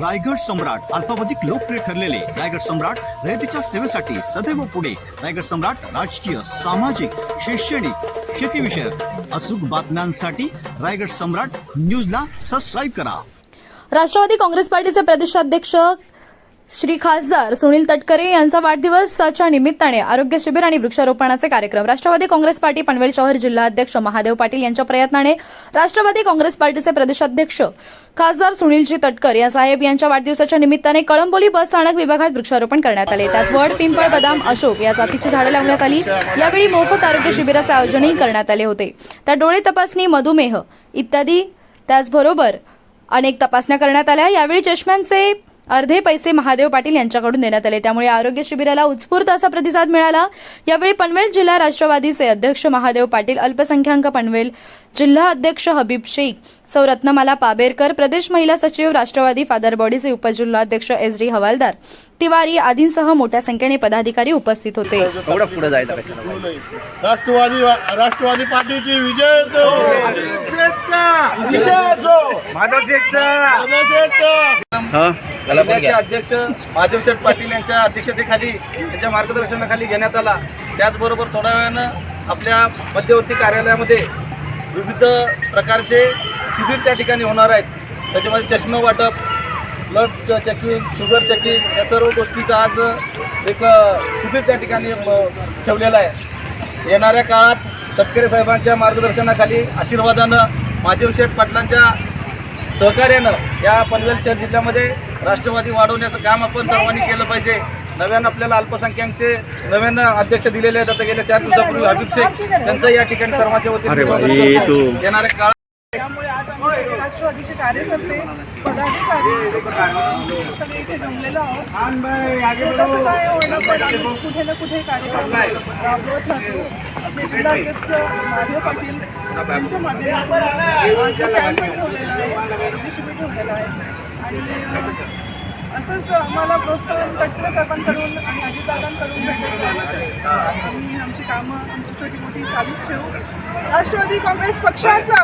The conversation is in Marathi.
रायगड सम्राट अल्पावधिक लोकप्रिय ठरलेले रायगड सम्राट रयतेच्या सेवेसाठी सदैव पुढे. रायगड सम्राट राजकीय सामाजिक शैक्षणिक शेतीविषयक अचूक बातम्यांसाठी रायगड सम्राट न्यूजला सबस्क्राईब करा. राष्ट्रवादी काँग्रेस पार्टीचे प्रदेशाध्यक्ष श्री खासदार सुनील तटकरे यांचा वाढदिवसाच्या निमित्ताने आरोग्य शिबिर आणि वृक्षारोपणाचे कार्यक्रम. राष्ट्रवादी काँग्रेस पार्टी पनवेल शहर जिल्हाध्यक्ष महादेव पाटील यांच्या प्रयत्नाने राष्ट्रवादी काँग्रेस पार्टीचे प्रदेशाध्यक्ष खासदार सुनीलजी तटकर या साहेब यांच्या वाढदिवसाच्या निमित्ताने कळंबोली बस स्थानक विभागात वृक्षारोपण करण्यात आले. त्यात वड पिंपळ बदाम अशोक या जातीची झाडे लावण्यात आली. यावेळी मोफत आरोग्य शिबिराचे आयोजनही करण्यात आले होते. त्या डोळे तपासणी मधुमेह इत्यादी त्याचबरोबर अनेक तपासण्या करण्यात आल्या. यावेळी चष्म्यांचे अर्धे पैसे महादेव पाटील यांच्याकडून देण्यात आले. त्यामुळे आरोग्य शिबिराला उत्स्फूर्त असा प्रतिसाद मिळाला. यावेळी पनवेल जिल्हा राष्ट्रवादीचे अध्यक्ष महादेव पाटील अल्पसंख्याक पनवेल जिल्हा अध्यक्ष हबीब शेख सौ रत्नमाला पाबेरकर प्रदेश महिला सचिव राष्ट्रवादी फादर बॉडीचे उपजिल्हाध्यक्ष एस डी हवालदार तिवारी आदींसह मोठ्या संख्येने पदाधिकारी उपस्थित होते. राष्ट्रवादी राष्ट्रवादी पार्टीची विजय हा. अध्यक्ष महादेवशेठ पाटील यांच्या अध्यक्षतेखाली त्यांच्या मार्गदर्शनाखाली घेण्यात आला. त्याचबरोबर थोड्या वेळानं आपल्या मध्यवर्ती कार्यालयामध्ये विविध प्रकारचे शिबिर त्या ठिकाणी होणार आहेत. त्याच्यामध्ये चष्मे वाटप ब्लड चेकिंग शुगर चेकिंग या सर्व गोष्टीचं आज एक शिबिर त्या ठिकाणी ठेवलेलं आहे. येणाऱ्या काळात तटकरे साहेबांच्या मार्गदर्शनाखाली आशीर्वादानं महादेवशेठ पाटलांच्या सहकार्यानं या पनवेल शहर जिल्ह्यामध्ये राष्ट्रवादी वाढवण्याचं काम आपण सर्वांनी केलं पाहिजे. नव्यानं आपल्याला अल्पसंख्याकचे नव्यानं अध्यक्ष दिलेले आहेत. आता गेल्या चार दिवसापूर्वी हबीब शेख त्यांचं या ठिकाणी सर्वांच्या वतीने येणाऱ्या काळात त्यामुळे आज आम्ही सगळे राष्ट्रवादीचे कार्यकर्ते पदाधिकारी सगळे इथे जमलेलो आहोत. तसं काय होणं पण आम्ही कुठे ना कुठे कार्यकर्ते राबवत राहतो. आपले जिल्हाध्यक्ष माधव पाटील यांच्या माध्यमातून आज कॅम्प ठेवलेला आहे शिबिर ठेवलेलं आहे. आणि असंच आम्हाला प्रोत्साहन तटकरे साहेबांकडून आणि अजितदादांकडून भेटत आम्ही आमची कामं आमची छोटी मोठी चालूच ठेवू. राष्ट्रवादी काँग्रेस पक्षाचा.